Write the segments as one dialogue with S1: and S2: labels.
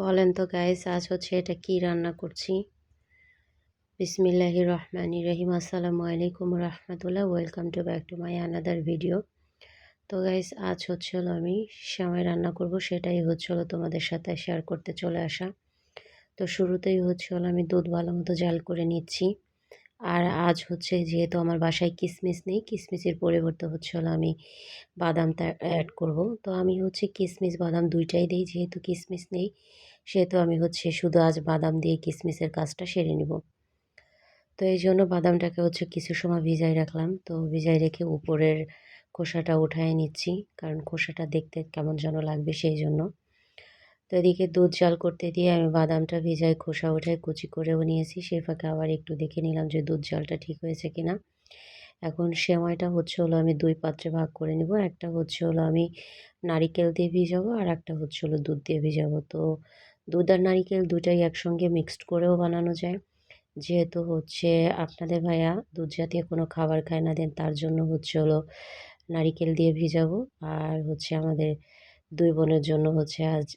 S1: বলেন তো গাইস আজ হচ্ছে এটা কি রান্না করছি? বিসমিল্লাহি রহমানি রহিম। আসসালামু আলাইকুম রহমতুল্লাহ। Welcome to back to my another video তো গাইস আজ হচ্ছে হলো আমি সামাই রান্না করব, সেটাই হচ্ছে হলো তোমাদের সাথে শেয়ার করতে চলে আসা। তো শুরুতেই হচ্ছে হলো আমি দুধ ভালো মতো জাল করে নিচ্ছি। আর আজ হচ্ছে যেহেতু আমার বাসায় কিসমিস নেই, কিসমিসের পরিবর্তে হচ্ছে হলো আমি বাদামটা অ্যাড করব। তো আমি হচ্ছে কিসমিস বাদাম দুইটাই দিই, যেহেতু কিসমিস নেই, সেহেতু আমি হচ্ছে শুধু আজ বাদাম দিয়ে কিসমিসের কাজটা সেরে নিব। তো এই জন্য বাদামটাকে হচ্ছে কিছু সময় ভিজাই রাখলাম। তো ভিজাই রেখে উপরের খোসাটা উঠায় নিচ্ছি, কারণ খোসাটা দেখতে কেমন যেন লাগবে সেই জন্য। তো এদিকে দুধ জাল করতে দিয়ে আমি বাদামটা ভিজাই, খোসা উঠায় কুচি করেও নিয়েছি। সেই ফাঁকে আবার একটু দেখে নিলাম যে দুধ জালটা ঠিক হয়েছে কিনা। এখন সেমাইটা হচ্ছে হলো আমি দুই পাত্রে ভাগ করে নিব। একটা হচ্ছে হলো আমি নারিকেল দিয়ে ভিজাবো আর একটা হচ্ছে হলো দুধ দিয়ে ভিজাবো। তো দুধ আর নারিকেল দুটাই একসঙ্গে মিক্সড করেও বানানো যায়। যেহেতু হচ্ছে আপনাদের ভাইয়া দুধ জাতীয় কোনো খাবার খায় না দেন তার জন্য হচ্ছে হলো নারিকেল দিয়ে ভিজাবো। আর হচ্ছে আমাদের দুই বোনের জন্য হচ্ছে আজ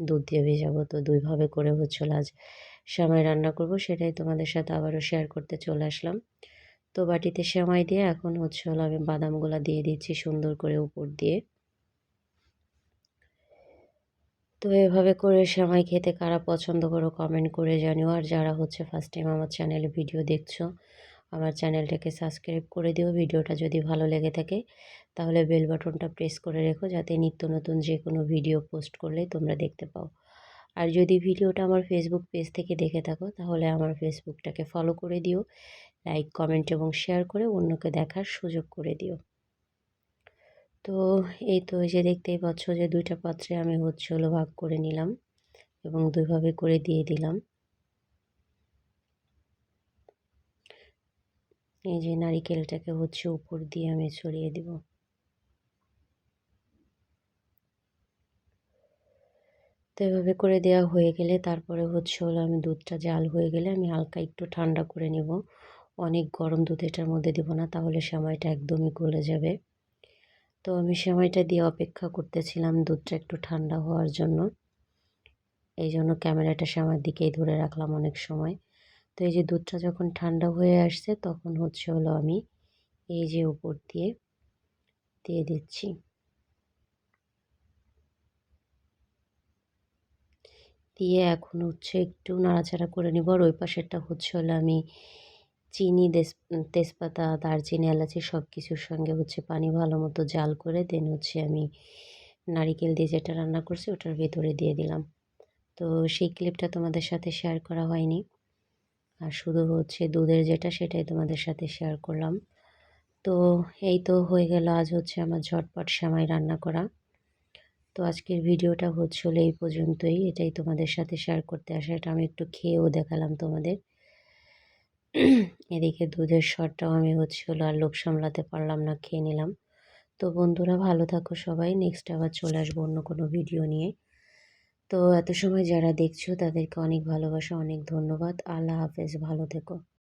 S1: দুধ দিয়ে ভেজাবো তো দুইভাবে করে হচ্ছে আজ। সেমাই রান্না করব, সেটাই তোমাদের সাথে আবারও শেয়ার করতে চলে আসলাম। তো বাটিতে সেমাই দিয়ে এখন হচ্ছে হলো আমি বাদামগুলো দিয়ে দিচ্ছি সুন্দর করে উপর দিয়ে। তো এভাবে করে সেমাই খেতে কারা পছন্দ করো কমেন্ট করে জানিও। আর যারা হচ্ছে ফার্স্ট টাইম আমার চ্যানেলে ভিডিও দেখছ আমার চ্যানেলটাকে সাবস্ক্রাইব করে দিও। ভিডিওটা যদি ভালো লেগে থাকে, তাহলে বেল বাটনটা প্রেস করে রেখো যাতে নিত্য নতুন যে কোনো ভিডিও পোস্ট করলেই তোমরা দেখতে পাও। আর যদি ভিডিওটা আমার ফেসবুক পেজ থেকে দেখে থাকো, তাহলে আমার ফেসবুকটাকে ফলো করে দিও লাইক কমেন্ট এবং শেয়ার করে অন্যকে দেখার সুযোগ করে দিও। তো এই তো যে দেখতেই পাচ্ছ যে দুইটা পাত্রে আমি হচ্ছে হলো ভাগ করে নিলাম এবং দুইভাবে করে দিয়ে দিলাম। এই যে নারিকেলটাকে হচ্ছে উপর দিয়ে আমি ছড়িয়ে দিব। তো এভাবে করে দেওয়া হয়ে গেলে তারপরে হচ্ছে হলো আমি দুধটা জাল হয়ে গেলে আমি হালকা একটু ঠান্ডা করে নেব। অনেক গরম দুধ এটার মধ্যে দেবো না, তাহলে সময়টা একদমই গলে যাবে। তো আমি সময়টা দিয়ে অপেক্ষা করতেছিলাম দুধটা একটু ঠান্ডা হওয়ার জন্য। এই জন্য ক্যামেরাটা সময়ের দিকেই ধরে রাখলাম অনেক সময়। তো এই যে দুধটা যখন ঠান্ডা হয়ে আসছে, তখন হচ্ছে হলো আমি এই যে উপর দিয়ে দিয়ে দিচ্ছি। দিয়ে এখন হচ্ছে একটু নাড়াচাড়া করে নিব আর ওই পাশেরটা হচ্ছে হলো আমি চিনি তেজপাতা, দারচিনি, এলাচি সব কিছুর সঙ্গে হচ্ছে পানি ভালো মতো জাল করে দেন হচ্ছে আমি নারিকেল দিয়ে যেটা রান্না করছি ওটার ভেতরে দিয়ে দিলাম। তো সেই ক্লিপটা তোমাদের সাথে শেয়ার করা হয়নি। আর শুধু হচ্ছে দুধের যেটা, সেটাই তোমাদের সাথে শেয়ার করলাম। তো এই তো হয়ে গেল আজ হচ্ছে আমার ঝটপট সেমাই রান্না করা। তো আজকের ভিডিওটা হচ্ছিল এই পর্যন্তই, এটাই তোমাদের সাথে শেয়ার করতে আসা, এটা আমি একটু খেয়েও দেখালাম তোমাদের। এদিকে দুধের শটটাও আমি হচ্ছিল আর লোভ সামলাতে পারলাম না, খেয়ে নিলাম। তো বন্ধুরা ভালো থাকো সবাই নেক্সট আবার চলে আসব অন্য কোনো ভিডিও নিয়ে। তো এত সময় যারা দেখছ তাদেরকে অনেক ভালোবাসা অনেক ধন্যবাদ। আল্লাহ হাফেজ ভালো থেকো।